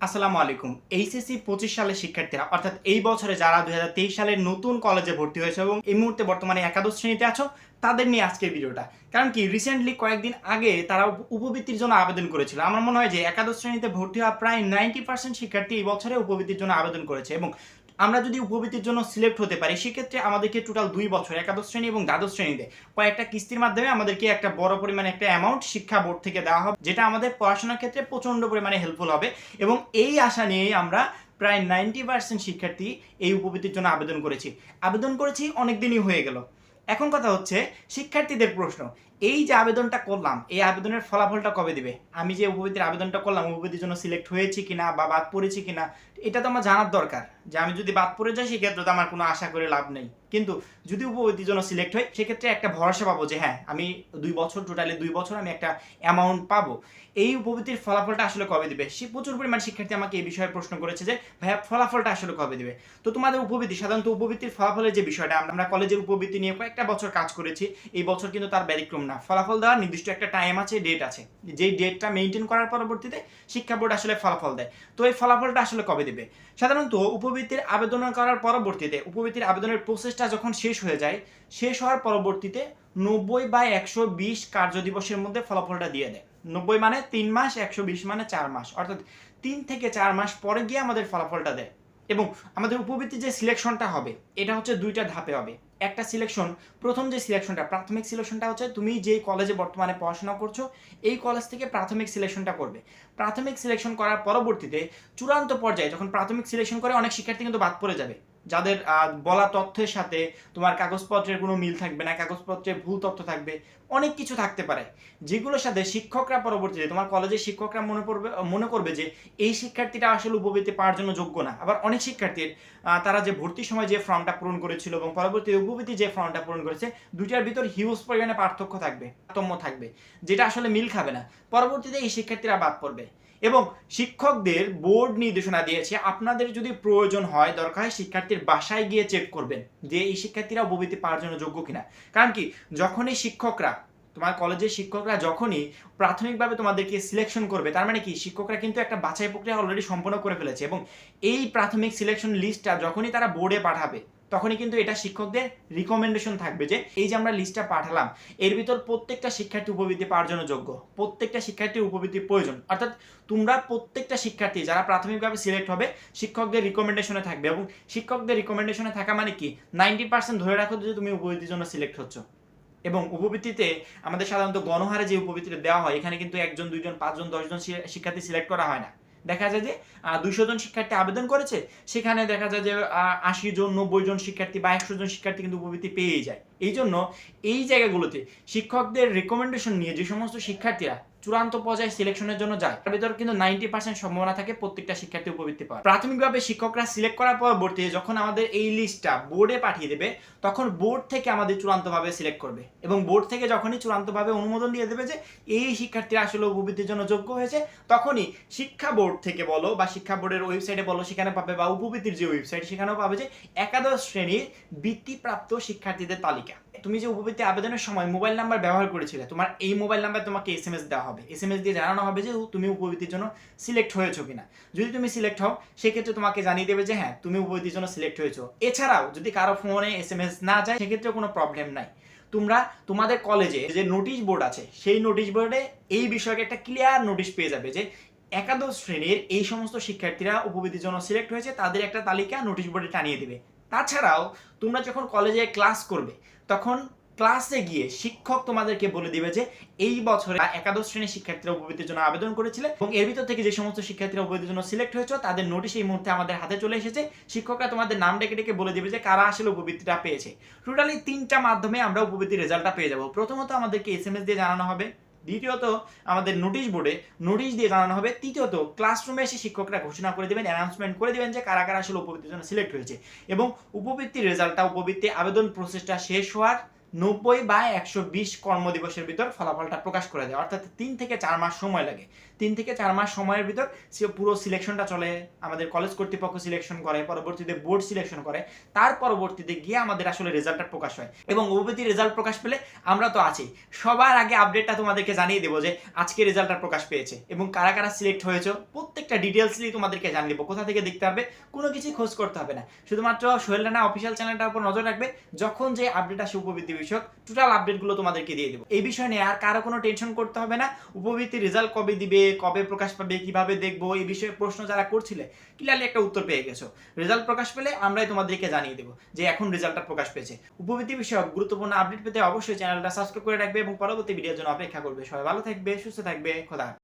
আসসালামু আলাইকুম। এইচএসসি পঁচিশ সালের শিক্ষার্থীরা, অর্থাৎ এই বছরে যারা দুই সালের নতুন কলেজে ভর্তি হয়েছে এবং এই মুহূর্তে বর্তমানে একাদশ শ্রেণীতে আছো, তাদের নিয়ে আজকের ভিডিওটা। কারণ কি রিসেন্টলি কয়েকদিন আগে তারা উপ- উপবৃত্তির জন্য আবেদন করেছিল। আমার মনে হয় যে একাদশ শ্রেণীতে ভর্তি হওয়া প্রায় নাইনটি পার্সেন্ট শিক্ষার্থী এই বছরে উপবৃত্তির জন্য আবেদন করেছে এবং আমরা যদি উপবৃত্তির জন্য সিলেক্ট হতে পারি, সেক্ষেত্রে আমাদেরকে টোটাল দুই বছর, একাদশ শ্রেণি এবং দ্বাদশ শ্রেণীতে কয়েকটা কিস্তির মাধ্যমে আমাদেরকে একটা বড় পরিমাণে একটা অ্যামাউন্ট শিক্ষা বোর্ড থেকে দেওয়া হবে, যেটা আমাদের পড়াশোনার ক্ষেত্রে প্রচণ্ড পরিমাণে হেল্পফুল হবে এবং এই আশা নিয়েই আমরা প্রায় নাইনটি পার্সেন্ট শিক্ষার্থী এই উপবৃত্তির জন্য আবেদন করেছি। আবেদন করেছি অনেক দিনই হয়ে গেল। এখন কথা হচ্ছে শিক্ষার্থীদের প্রশ্ন, এই যে আবেদনটা করলাম, এই আবেদনের ফলাফলটা কবে দিবে? আমি যে উপবৃত্তির আবেদনটা করলাম, উপবৃত্তির জন্য সিলেক্ট হয়েছি কিনা বা বাদ পড়েছি কিনা এটা তো আমার জানার দরকার যে আমি যদি বাদ পড়ে যাই, সেক্ষেত্রে তো আমার কোনো আশা করে লাভ নেই। কিন্তু যদি উপবৃত্তির জন্য সিলেক্ট হয়, সেক্ষেত্রে একটা ভরসা পাবো যে হ্যাঁ আমি দুই বছর টোটালি দুই বছর আমি একটা অ্যামাউন্ট পাবো। এই উপবৃত্তির ফলাফলটা আসলে কবে দিবে? সে প্রচুর পরিমাণ শিক্ষার্থী আমাকে এই বিষয়ে প্রশ্ন করেছে যে, ভাইয়া, ফলাফলটা আসলে কবে দিবে? তো তোমাদের উপবৃত্তি, সাধারণত উপবৃত্তির ফলাফলের যে বিষয়টা, আমরা- কলেজের উপবৃত্তি নিয়ে কয়েকটা বছর কাজ করেছি। এই বছর কিন্তু তার ব্যতিক্রম না। ফলাফল দেওয়ার নির্দিষ্ট একটা টাইম আছে ডেট আছে। যেই ডেটটা মেনটেন করার পরবর্তীতে শিক্ষা বোর্ড আসলে ফলাফল দেয়। তো এই ফলাফলটা আসলে কবে দেবে? সাধারণত উপবৃত্তির আবেদন করার পরবর্তীতে, উপবৃত্তির আবেদনের প্রসেসটা যখন শেষ হয়ে যায়, শেষ হওয়ার পরবর্তীতে নব্বই বা একশো বিশ কার্য দিবসের মধ্যে ফলাফলটা দিয়ে দেয়। নব্বই মানে তিন মাস, একশো বিশ মানে চার মাস। অর্থাৎ তিন থেকে চার মাস পরে গিয়ে আমাদের ফলাফলটা দেয়। এবং আমাদের উপবৃত্তির যে সিলেকশনটা হবে, এটা হচ্ছে দুইটা ধাপে হবে। একটা সিলেকশন প্রথম যে সিলেকশনটা প্রাথমিক সিলেকশনটা হচ্ছে তুমি যে কলেজে বর্তমানে পড়াশোনা করছ, এই কলেজ থেকে প্রাথমিক সিলেকশনটা করবে। প্রাথমিক সিলেকশন করার পরবর্তীতে চূড়ান্ত পর্যায়ে যখন প্রাথমিক সিলেকশন করে অনেক শিক্ষার্থী কিন্তু বাদ পড়ে যাবে। যাদের বলা তথ্যের সাথে তোমার কাগজপত্রের কোনো মিল থাকবে না, কাগজপত্রে ভুল তথ্য থাকবে, অনেক কিছু থাকতে পারে। যেগুলোর সাথে শিক্ষকরা পরবর্তীতে, তোমার কলেজের শিক্ষকরা মনে পড়বে, মনে করবে যে এই শিক্ষার্থীটা আসলে উপবৃত্তি পাওয়ার জন্য যোগ্য না। আবার অনেক শিক্ষার্থীর তারা যে ভর্তির সময় যে ফর্মটা পূরণ করেছিল এবং পরবর্তী উপবৃত্তি যে ফর্মটা পূরণ করেছে, দুইটার ভিতর হিউজ পরিমাণে পার্থক্য থাকবে, তারতম্য থাকবে, যেটা আসলে মিল খাবে না। পরবর্তীতে এই শিক্ষার্থীরা বাদ পড়বে। এবং শিক্ষকদের বোর্ড নির্দেশনা দিয়েছে, আপনাদের যদি প্রয়োজন হয়, দরকার শিক্ষার্থীর বাসায় গিয়ে চেক করবেন যে এই শিক্ষার্থীরা উপবৃত্তি পাওয়ার জন্য যোগ্য কিনা। কারণ কি, যখনই শিক্ষকরা, তোমার কলেজের শিক্ষকরা যখনই প্রাথমিকভাবে তোমাদেরকে সিলেকশন করবে, তার মানে কি, শিক্ষকরা কিন্তু একটা বাছাই প্রক্রিয়া অলরেডি সম্পন্ন করে ফেলেছে এবং এই প্রাথমিক সিলেকশন লিস্টটা যখনই তারা বোর্ডে পাঠাবে তখনই কিন্তু এটা শিক্ষকদের রিকমেন্ডেশন থাকবে যে, এই যে আমরা লিস্টটা পাঠালাম, এর ভিতর প্রত্যেকটা শিক্ষার্থী উপবৃত্তি পাওয়ার জন্য যোগ্য। প্রত্যেকটা শিক্ষার্থীর উপবৃত্তির প্রয়োজন। অর্থাৎ তোমরা প্রত্যেকটা শিক্ষার্থী যারা প্রাথমিকভাবে সিলেক্ট হবে, শিক্ষকদের রিকমেন্ডেশনে থাকবে। এবং শিক্ষকদের রিকমেন্ডেশনে থাকা মানে কি? নাইনটি পার্সেন্ট ধরে রাখো যে তুমি উপবৃত্তির জন্য সিলেক্ট হচ্ছ। এবং উপবৃত্তিতে আমাদের সাধারণত গণহারে যে উপবৃত্তিটা দেওয়া হয়, এখানে কিন্তু একজন, দুইজন, পাঁচজন, দশজন শিক্ষার্থী সিলেক্ট করা হয় না। দেখা যায় যে দুইশো জন শিক্ষার্থী আবেদন করেছে, সেখানে দেখা যায় যে আশি জন, নব্বই জন শিক্ষার্থী বা একশো জন শিক্ষার্থী কিন্তু উপবৃত্তি পেয়ে যায়। এই জন্য এই জায়গাগুলোতে শিক্ষকদের রেকমেন্ডেশন নিয়ে যে সমস্ত শিক্ষার্থীরা চূড়ান্ত পর্যায়ে সিলেকশনের জন্য যায়। তার ভিতর কিন্তু নাইনটি পার্সেন্ট সম্ভাবনা থাকে প্রত্যেকটা শিক্ষার্থী উপবৃত্তি পাওয়ার। প্রাথমিকভাবে শিক্ষকরা সিলেক্ট করার পরবর্তী যখন আমাদের এই লিস্টটা বোর্ডে পাঠিয়ে দেবে, তখন বোর্ড থেকে আমাদের চূড়ান্তভাবে সিলেক্ট করবে এবং বোর্ড থেকে যখনই চূড়ান্তভাবে অনুমোদন দিয়ে দেবে যে, এই শিক্ষার্থীরা আসলে উপবৃত্তির জন্য যোগ্য হয়েছে, তখনই শিক্ষা বোর্ড থেকে বলো বা শিক্ষা বোর্ডের ওয়েবসাইটে বলো, সেখানে পাবে বা উপবৃত্তির যে ওয়েবসাইট সেখানেও পাবে যে একাদশ শ্রেণির বৃত্তিপ্রাপ্ত শিক্ষার্থীদের তালিকা। তুমি যে উপবৃত্তি আবেদনের সময় মোবাইল নাম্বার ব্যবহার করেছিলে, তোমার এই মোবাইল নাম্বার তোমাকে এস এম এস দেওয়া হবে। এস এম এস দিয়ে জানানো হবে যে তুমি উপবৃত্তির জন্য সিলেক্ট হয়েছো কিনা। যদি তুমি সিলেক্ট হও, সেক্ষেত্রে তোমাকে জানিয়ে দেবে যে হ্যাঁ তুমি উপবৃত্তির জন্য সিলেক্ট হয়েছো। এছাড়াও, যদি কারও ফোনে এস এম এস না যায় সেক্ষেত্রে কোনো প্রবলেম নাই। তোমরা, তোমাদের কলেজে যে নোটিশ বোর্ড আছে, সেই নোটিশ বোর্ডে এই বিষয়কে একটা ক্লিয়ার নোটিশ পেয়ে যাবে যে, একাদশ শ্রেণির এই সমস্ত শিক্ষার্থীরা উপবৃত্তির জন্য সিলেক্ট হয়েছে, তাদের একটা তালিকা নোটিশ বোর্ডে টানিয়ে দেবে। তাছাড়াও, তোমরা যখন কলেজে ক্লাস করবে, তখন ক্লাসে গিয়ে শিক্ষক তোমাদেরকে বলে দিবে যে, এই বছরে একাদশ শ্রেণির শিক্ষার্থীরা উপবৃত্তির জন্য আবেদন করেছিলে এবং এর ভিতর থেকে যে সমস্ত শিক্ষার্থীরা উপবৃত্তির জন্য সিলেক্ট হয়েছে, তাদের নোটিশ এই মুহূর্তে আমাদের হাতে চলে এসেছে। শিক্ষকরা তোমাদের নাম ডেকে ডেকে বলে দিবে যে, কারা আসলে উপবৃত্তিটা পেয়েছে। টোটালি তিনটা মাধ্যমে আমরা উপবৃত্তির রেজাল্টটা পেয়ে যাব। প্রথমত আমাদেরকে এস এম এস দিয়ে জানানো হবে। দ্বিতীয়ত, আমাদের নোটিশ বোর্ডে নোটিশ দিয়ে জানানো হবে। তৃতীয়ত ক্লাসরুমে এসে শিক্ষকরা ঘোষণা করে দেবেন অ্যানাউন্সমেন্ট করে দেবেন যে কারা কারা আসলে উপবৃত্তির জন্য সিলেক্ট হয়েছে। এবং উপবৃত্তির রেজাল্টটা উপবৃত্তি আবেদন প্রসেসটা শেষ হওয়ার নব্বই বা একশো বিশ কর্মদিবসের ভিতর ফলাফলটা প্রকাশ করে দেয়। অর্থাৎ তিন থেকে চার মাস সময় লাগে। তিন থেকে চার মাস সময়ের ভিতর সে পুরো সিলেকশনটা চলে, আমাদের কলেজ কর্তৃপক্ষ সিলেকশন করে, পরবর্তীতে বোর্ড সিলেকশন করে। তার পরবর্তীতে গিয়ে আমাদের আসলে রেজাল্টটা প্রকাশ হয়। এবং ওবিটি রেজাল্ট প্রকাশ পেলে আমরা তো আছি। সবার আগে আপডেটটা তোমাদেরকে জানিয়ে দেবো যে আজকে রেজাল্টটা প্রকাশ পেয়েছে এবং কারা কারা সিলেক্ট হয়েছে, প্রত্যেকটা ডিটেলসলি তোমাদেরকে জানিয়ে দেবো। কোথা থেকে দেখতে হবে, কোনো কিছুই খোঁজ করতে হবে না। শুধুমাত্র সোহেল রানা অফিসিয়াল চ্যানেলটার উপর নজর রাখবে। যখন যে আপডেট আসে উপবৃত্তি বিষয়ক টোটাল আপডেটগুলো তোমাদেরকে দিয়ে দেবো। এই বিষয় নিয়ে আর কারও কোনো টেনশন করতে হবে না। উপবৃত্তি রেজাল্ট কবে দিবে, কবে প্রকাশ পাবে, কীভাবে দেখব, এই বিষয়ে প্রশ্ন যারা করছিলে ক্লিয়ারলি একটা উত্তর পেয়ে গেছো। রেজাল্ট প্রকাশ পেলে আমরাই তোমাদেরকে জানিয়ে দেবো যে এখন রেজাল্টটা প্রকাশ পেয়েছে। উপবৃত্তি বিষয়ক গুরুত্বপূর্ণ আপডেট পেতে অবশ্যই চ্যানেলটা সাবস্ক্রাইব করে রাখবে এবং পরবর্তী ভিডিওর জন্য অপেক্ষা করবে। সবাই ভালো থাকবে, সুস্থ থাকবে, খোদা।